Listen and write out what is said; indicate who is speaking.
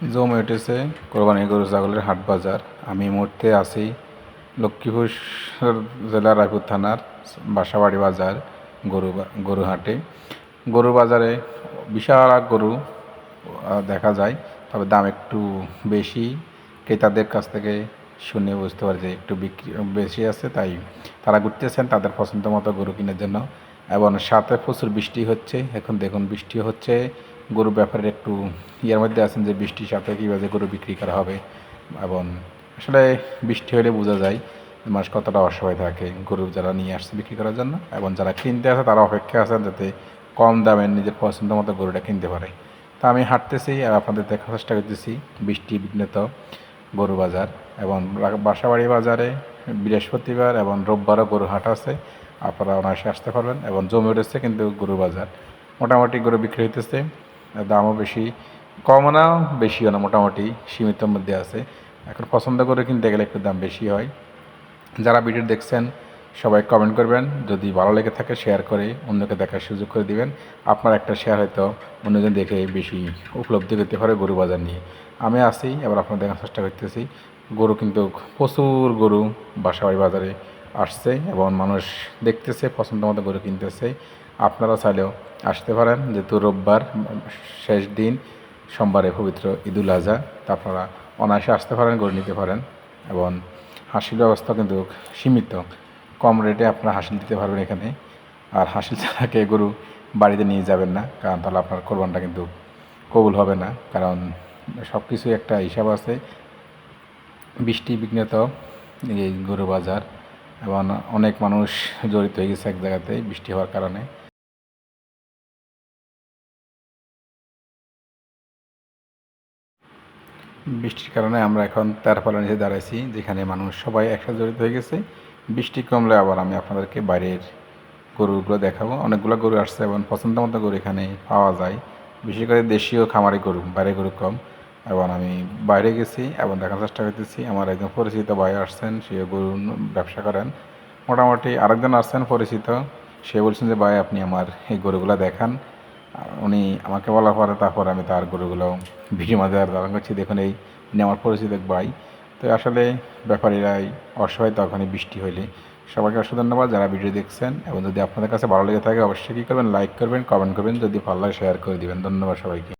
Speaker 1: জমে উঠেছে কোরবানি গরু ছাগলের হাট বাজার। আমি মুহূর্তে আছি লক্ষ্মীপুর জেলার রায়পুর থানার বাসাবাড়ি বাজার গরু গরু হাটে। গরু বাজারে বিশাল গরু দেখা যায়, তবে দাম একটু বেশি। ক্রেতাদের কাছ থেকে শুনে বুঝতে পারি যে একটু বিক্রি, বেশি আছে, তাই তারা ঘুরতেছেন তাদের পছন্দ মতো গরু কেনার জন্য। এবং সাথে প্রচুর বৃষ্টি হচ্ছে, এখন দেখুন বৃষ্টি হচ্ছে। গরু ব্যাপারে একটু ইয়ের মধ্যে আছেন যে বৃষ্টির সাথে কীভাবে গরু বিক্রি করা হবে এবং আসলে বৃষ্টি হলে বোঝা যায় মানুষ কতটা অসহায় থাকে গরু যারা নিয়ে আসছে বিক্রি করার জন্য এবং যারা কিনতে আসে তারা অপেক্ষা আছেন যাতে কম দামে নিজের পছন্দ মতো গরুটা কিনতে পারে। তা আমি হাঁটতেছি আর আপনাদের দেখার চেষ্টা করতেছি বৃষ্টি বিঘ্নিত গরু বাজার এবং বাসাবাড়ি বাজারে বৃহস্পতিবার এবং রোববারও গরু হাট আছে, আপনারা অনায়াসে আসতে পারবেন এবং জমে উঠেছে কিন্তু গরু বাজার। মোটামুটি গরু বিক্রি হইতেছে। দামও বেশি, কমও না, বেশিও না, মোটামুটি সীমিতর মধ্যে আছে। এখন পছন্দ করে কিনতে গেলে একটু দাম বেশি হয়। যারা ভিডিও দেখছেন, সবাই কমেন্ট করবেন। যদি ভালো লেগে থাকে শেয়ার করে অন্যকে দেখার সুযোগ করে দিবেন। আপনার একটা শেয়ার হয়তো অন্যজন দেখে বেশি উপলব্ধি করতে পারে গরু বাজার নিয়ে। আমি আসি এবার আপনার দেখার চেষ্টা করতেছি। গরু কিন্তু প্রচুর গরু বাসাবাড়ি বাজারে আসছে এবং মানুষ দেখতেছে, পছন্দ মতো গরু কিনতেছে। আপনারা চাইলেও আসতে পারেন, যেহেতু রোববার শেষ দিন, সোমবারে পবিত্র ঈদুল আজহা, তা আপনারা অনায়াসে আসতে পারেন গরু নিতে পারেন এবং হাসির ব্যবস্থা কিন্তু সীমিত। কম রেটে আপনারা হাসিল দিতে পারবেন এখানে। আর হাসিল ছাড়াকে গরু বাড়িতে নিয়ে যাবেন না, কারণ তাহলে আপনার কোরবানটা কিন্তু কবুল হবে না। কারণ সব কিছু একটা হিসাব আছে, বৃষ্টি বিঘ্নিত, এই গরু বাজার এবং অনেক মানুষ জড়িত হয়ে গেছে এক জায়গাতে বৃষ্টি হওয়ার কারণে। বৃষ্টির কারণে আমরা এখন তেরপালের নিচে দাঁড়াইছি, যেখানে মানুষ সবাই একসাথে জড়িত হয়ে গেছে। বৃষ্টি কমলে আবার আমি আপনাদেরকে বাইরের গরুগুলো দেখাবো। অনেকগুলো গরু আসছে এবং পছন্দ মতো গরু এখানে পাওয়া যায়। বিশেষ করে দেশীয় খামারি গরু বাইরে গরু কম। এবং আমি বাইরে গেছি এবং দেখার চেষ্টা করতেছি। আমার একজন পরিচিত ভাই আসছেন সে গরু ব্যবসা করেন। মোটামুটি আরেকজন আসছেন পরিচিত। সে বলছেন যে, ভাই, আপনি আমার এই গরুগুলো দেখান। উনি আমাকে বলার পরে তারপর আমি তার গরুগুলো ভিড় মাঝে ধারণ করছি। দেখুন এই নেওয়ার পরিচিত ভাই। তো আসলে ব্যাপারীরাই অসহায়, তখনই বৃষ্টি হইলে। সবাইকে অসংখ্য ধন্যবাদ যারা ভিডিও দেখছেন এবং যদি আপনাদের কাছে ভালো লেগে থাকে, অবশ্যই কী করবেন? লাইক করবেন কমেন্ট করবেন। যদি ভালো লাগে শেয়ার করে দেবেন। ধন্যবাদ সবাইকে।